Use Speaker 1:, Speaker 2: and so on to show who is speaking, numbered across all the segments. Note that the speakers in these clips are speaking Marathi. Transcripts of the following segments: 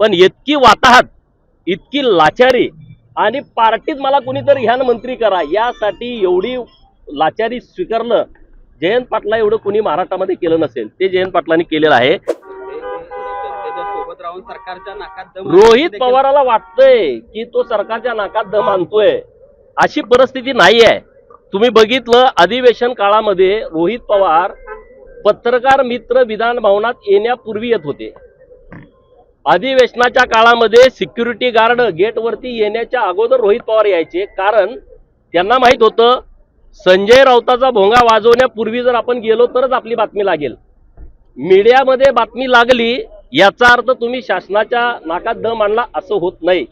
Speaker 1: पण इतकी वाताहत इतकी लाचारी आणि पार्टीत मला कुणीतरी ह्यानं मंत्री करा यासाठी एवढी लाचारी स्वीकारलं जयंत पाटला एवढं कुणी महाराष्ट्रामध्ये केलं नसेल. ते जयंत पाटलांनी केलेलं आहे. रोहित पवाराला वाटतंय की तो सरकारच्या नाकात दम आणतोय. अशी परिस्थिती नाही आहे तुम्ही बघितलं अधिवेशन काळामध्ये रोहित पवार पत्रकार मित्र विधान भवनात येण्यापूर्वी येत होते. अधिवेशनाच्या काळामध्ये सिक्युरिटी गार्ड गेटवरती येण्याच्या अगोदर रोहित पवार यायचे. कारण त्यांना माहीत होतं संजय राऊताचा भोंगा वाजवण्यापूर्वी जर आपण गेलो तरच आपली बातमी लागेल. मीडियामध्ये बातमी लागली याचा अर्थ तुम्ही शासनाच्या नाकात दम आणला असं होत नाही.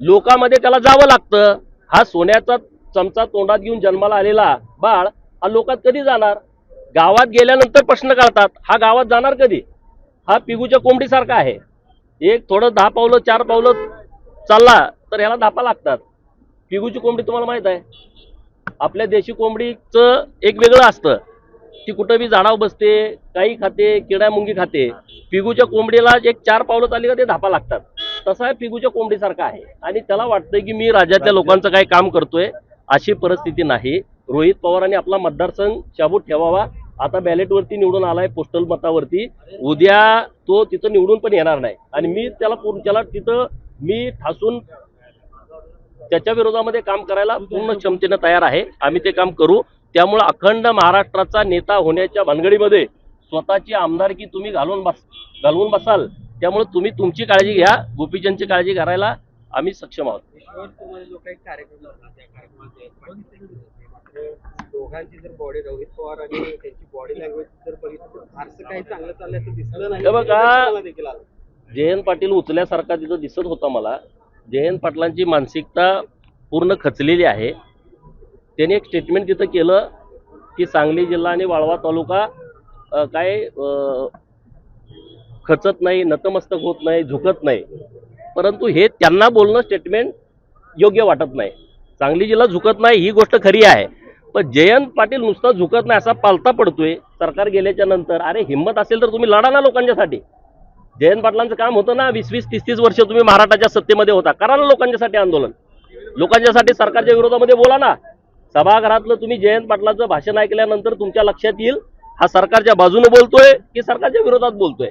Speaker 1: लोकांमध्ये त्याला जावं लागतं. हा सोन्याचा चमचा तोंडात घेऊन जन्माला आलेला बाळ हा लोकात कधी जाणार? गावात गेल्यानंतर प्रश्न काढतात हा गावात जाणार कधी? हा पिगूच्या कोंबडीसारखा आहे. एक थोडं दहा पावलं चार पावलं चालला तर ह्याला धापा लागतात. पिगूची कोंबडी तुम्हाला माहीत आहे. आपल्या देशी कोंबडीचं एक वेगळं असतं. ती कुठं बी झाडावर बसते काही खाते किडा मुंगी खाते. पिगूच्या कोंबडीला एक चार पावलं चालली का ते धापा लागतात. तसा आहे पिगूच्या कोंबडीसारखा आहे. आणि त्याला वाटतंय की मी राज्यातल्या लोकांचं काही काम करतोय अशी परिस्थिती नाही. रोहित पवारांनी आपला मतदारसंघ शाबूत ठेवावा. आता बॅलेटवरती निवडून आलाय पोस्टल मतावरती. उद्या तो तिथं निवडून पण येणार नाही. आणि मी त्याला पूर्ण त्याला तिथं मी ठासून त्याच्या विरोधामध्ये काम करायला पूर्ण क्षमतेनं तयार आहे. आम्ही ते काम करू. त्यामुळे अखंड महाराष्ट्राचा नेता होण्याच्या भानगडीमध्ये स्वतःची आमदारकी तुम्ही घालून बस घालवून बसाल. त्यामुळे तुम्ही तुमची काळजी घ्या. गोपीचंदची काळजी करायला आम्ही सक्षम आहोत.
Speaker 2: दोघांची जर बॉडी रोहित पवार आणि त्यांची बॉडी लँग्वेज जर बघितलं तर फारसं काही चांगलं चालल्याचं दिसलं नाही.
Speaker 1: हे बघा.
Speaker 2: देखील आलं.
Speaker 1: जयंत पाटील उचल्यासारखा तिथं दिसत होता मला. जयंत पाटलांची मानसिकता पूर्ण खचलेली आहे. त्याने एक स्टेटमेंट तिथं केलं की सांगली जिल्हा आणि वाळवा तालुका अं, काय अं, खचत नाही नतमस्तक होत नाही झुकत नाही. परंतु हे त्यांना बोलणं स्टेटमेंट योग्य वाटत नाही. सांगली जिल्हा झुकत नाही ही गोष्ट खरी आहे. पण जयंत पाटील नुसता झुकत नाही असा पालता पडतोय सरकार गेल्याच्यानंतर. अरे हिंमत असेल तर तुम्ही लढा ना लोकांच्यासाठी. जयंत पाटलांचं काम होतं ना वीस वीस तीस तीस वर्ष तुम्ही महाराष्ट्राच्या सत्तेमध्ये होता. करा ना लोकांच्यासाठी आंदोलन. लोकांच्यासाठी सरकारच्या विरोधामध्ये बोला ना. सभागृहातलं तुम्ही जयंत पाटलाचं भाषण ऐकल्यानंतर तुमच्या लक्षात येईल हा सरकारच्या बाजूने बोलतोय की सरकारच्या विरोधात बोलतोय.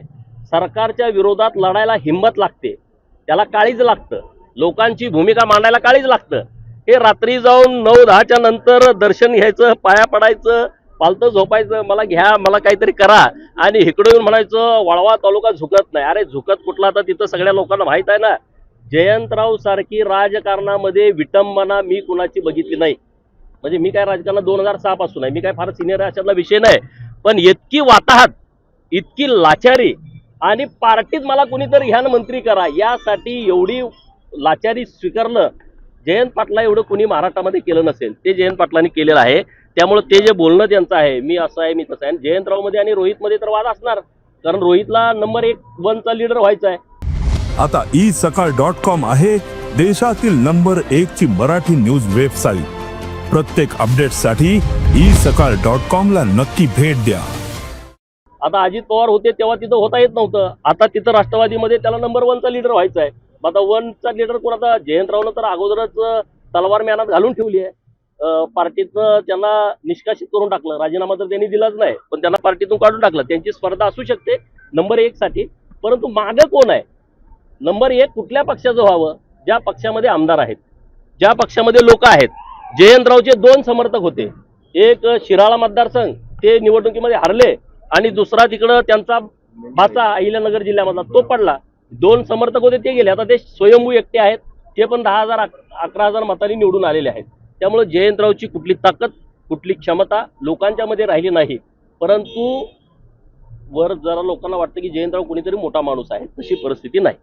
Speaker 1: सरकारच्या विरोधात लढायला हिंमत लागते. त्याला काळीज लागतं. लोकांची भूमिका मांडायला काळीज लागतं. हे रात्री जाऊन नऊ दहाच्या नंतर दर्शन घ्यायचं पाया पडायचं पालतं झोपायचं मला घ्या मला काहीतरी करा. आणि इकडे येऊन म्हणायचं वळवा तालुका झुकत नाही. अरे झुकत कुठला? आता तिथं सगळ्या लोकांना माहीत आहे ना. जयंतराव सारखी राजकारणामध्ये विटंबना मी कुणाची बघितली नाही. म्हणजे मी काय राजकारणात दोन हजार सहा पासून आहे. मी काय फार सिनियर आहे अशातला विषय नाही. पण इतकी वाताहत इतकी लाचारी आणि पार्टीत मला कुणीतरी ह्यान मंत्री करा यासाठी एवढी लाचारी स्वीकारलं. जयंत पाटला एवढं कुणी महाराष्ट्रामध्ये केलं नसेल. ते जयंत पाटलांनी केलेलं आहे. त्यामुळे ते जे बोलणं त्यांचं आहे मी असं आहे मी तसं आहे. आणि जयंतरावमध्ये आणि रोहितमध्ये तर वाद असणार. कारण रोहितला नंबर एक वनचा लीडर व्हायचा आहे.
Speaker 3: आता ई सकाळ डॉट कॉम आहे देशातील नंबर एक ची मराठी न्यूज वेबसाईट प्रत्येक अपडेटसाठी ई सकाळ डॉट कॉम ला नक्की भेट द्या.
Speaker 1: आता अजित पवार होते तेव्हा तिथं होता येत नव्हतं. आता तिथं राष्ट्रवादीमध्ये त्याला नंबर वनचा लीडर व्हायचा आहे. मग आता वनचा लीडर कोण? आता जयंतरावनं तर अगोदरच तलवार म्यानात घालून ठेवली आहे. अं, पार्टीतनं त्यांना निष्कासित करून टाकलं. राजीनामा तर त्यांनी दिलाच नाही पण त्यांना पार्टीतून काढून टाकलं. त्यांची स्पर्धा असू शकते नंबर एक साठी. परंतु मागं कोण आहे? नंबर एक कुठल्या पक्षाचं व्हावं? ज्या पक्षामध्ये आमदार आहेत. ज्या पक्षामध्ये लोक आहेत. जयंतरावचे दोन समर्थक होते. एक शिराळा मतदारसंघ ते निवडणुकीमध्ये हरले आणि दुसरा तिकडं त्यांचा भाचा अहिल्यानगर जिल्ह्यामधला तो पडला. दोन समर्थक होते ते गेले. आता ते स्वयंभू एकटे आहेत. ते पण दहा हजार अकरा हजार मतांनी निवडून आलेले आहेत. त्यामुळे जयंतरावची कुठली ताकद कुठली क्षमता लोकांच्या मध्ये राहिली नाही. परंतु वर जरा लोकांना वाटतं की जयंतराव कुणीतरी मोठा माणूस आहे तशी परिस्थिती नाही.